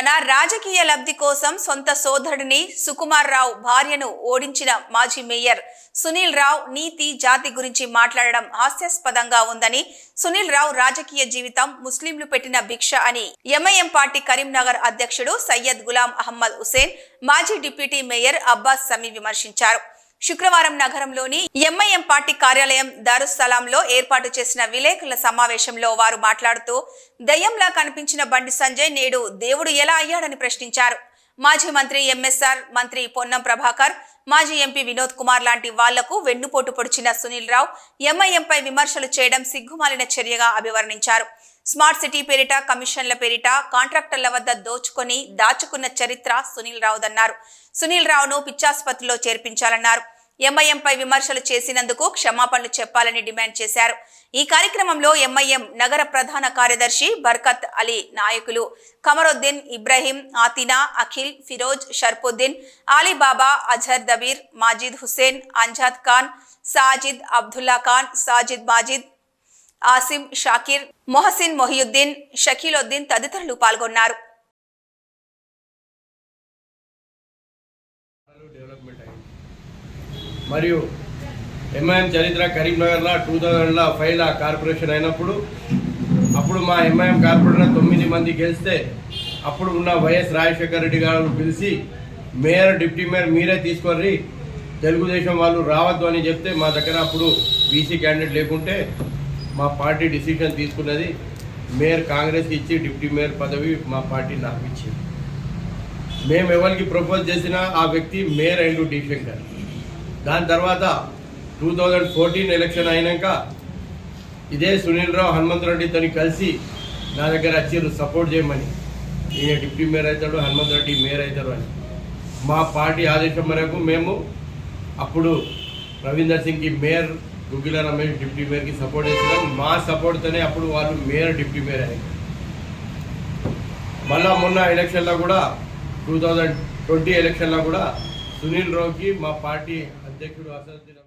తన రాజకీయ లబ్ధి కోసం సొంత సోదరుడిని సుకుమార్ రావు భార్యను ఓడించిన మాజీ మేయర్ సునీల్ రావు నీతి జాతి గురించి మాట్లాడడం హాస్యాస్పదంగా ఉందని సునీల్ రావు రాజకీయ జీవితం ముస్లింలు పెట్టిన భిక్ష అని ఎంఐఎం పార్టీ కరీంనగర్ అధ్యక్షుడు సయ్యద్ గులాం అహ్మద్ హుసేన్ మాజీ డిప్యూటీ మేయర్ అబ్బాస్ సమీ విమర్శించారు. శుక్రవారం నగరంలోని ఎంఐఎం పార్టీ కార్యాలయం దారుస్సలాంలో ఏర్పాటు చేసిన విలేకరుల సమావేశంలో వారు మాట్లాడుతూ దయ్యంలా కనిపించిన బండి సంజయ్ నేడు దేవుడు ఎలా అయ్యాడని ప్రశ్నించారు. మాజీ మంత్రి ఎంఎస్ఆర్ మంత్రి పొన్నం ప్రభాకర్ మాజీ ఎంపీ వినోద్ కుమార్ లాంటి వాళ్ళకు వెన్నుపోటు పొడిచిన సునీల్ రావు ఎంఐఎంపై విమర్శలు చేయడం సిగ్గుమాలిన చర్యగా అభివర్ణించారు. స్మార్ట్ సిటీ పేరిట కమిషన్ల పేరిట కాంట్రాక్టర్ల వద్ద దోచుకొని దాచుకున్న చరిత్ర సునీల్ రావుదన్నారు. సునీల్ రావును పిచ్చాసుపత్రిలో చేర్పించాలన్నారు. ఎంఐఎంపై విమర్శలు చేసినందుకు క్షమాపణలు చెప్పాలని డిమాండ్ చేశారు. ఈ కార్యక్రమంలో ఎంఐఎం నగర ప్రధాన కార్యదర్శి బర్కత్ అలీ నాయకులు కమరుద్దీన్ ఇబ్రహీం ఆతినా అఖిల్ ఫిరోజ్ షర్పుద్దీన్ అలీబాబా అజహర్ దబీర్ మాజిద్ హుసేన్ అంజాద్ ఖాన్ సాజిద్ అబ్దుల్లా ఖాన్ సాజిద్ మాజిద్ ఆసిమ్ షాకీర్ మొహసిన్ మొహియుద్దీన్ షకీలుద్దీన్ తదితరులు పాల్గొన్నారు. మరియు ఎంఐఎం చరిత్ర కరీంనగర్లో టూ థౌజండ్లో ఫైవ్ కార్పొరేషన్ అయినప్పుడు అప్పుడు మా ఎంఐఎం కార్పొరేషన్ తొమ్మిది మంది గెలిస్తే అప్పుడు ఉన్న వైఎస్ రాజశేఖర రెడ్డి గారు పిలిచి మేయర్ డిప్యూటీ మేయర్ మీరే తీసుకొని తెలుగుదేశం వాళ్ళు రావద్దు అని చెప్తే మా దగ్గర అప్పుడు బీసీ క్యాండిడేట్ లేకుంటే మా పార్టీ డిసిషన్ తీసుకున్నది. మేయర్ కాంగ్రెస్కి ఇచ్చి డిప్యూటీ మేయర్ పదవి మా పార్టీ నాకు ఇచ్చింది. మేము ఎవరికి ప్రపోజ్ చేసినా ఆ వ్యక్తి మేయర్ అండ్ డి దాని తర్వాత టూ థౌజండ్ ఫోర్టీన్ ఎలక్షన్ అయినాక ఇదే సునీల్ రావు హనుమంతరెడ్డితో కలిసి నా దగ్గర వచ్చారు సపోర్ట్ చేయమని. ఈయన డిప్యూటీ మేయర్ అవుతాడు హనుమంత్ రెడ్డి మేయర్ అవుతాడు అని. మా పార్టీ ఆదేశం మేరకు మేము అప్పుడు రవీందర్ సింగ్కి మేయర్ గుగ్గిల రమేష్ డిప్యూటీ మేయర్కి సపోర్ట్ చేసినాం మా సపోర్ట్తోనే అప్పుడు వాళ్ళు మేయర్ డిప్యూటీ మేయర్ అయ్యారు. మళ్ళా మొన్న ఎలక్షన్లో కూడా టూ థౌజండ్ ట్వంటీ ఎలక్షన్లో కూడా సునీల్ రావుకి మా పార్టీ అధ్యక్షుడు అసదుద్దీన్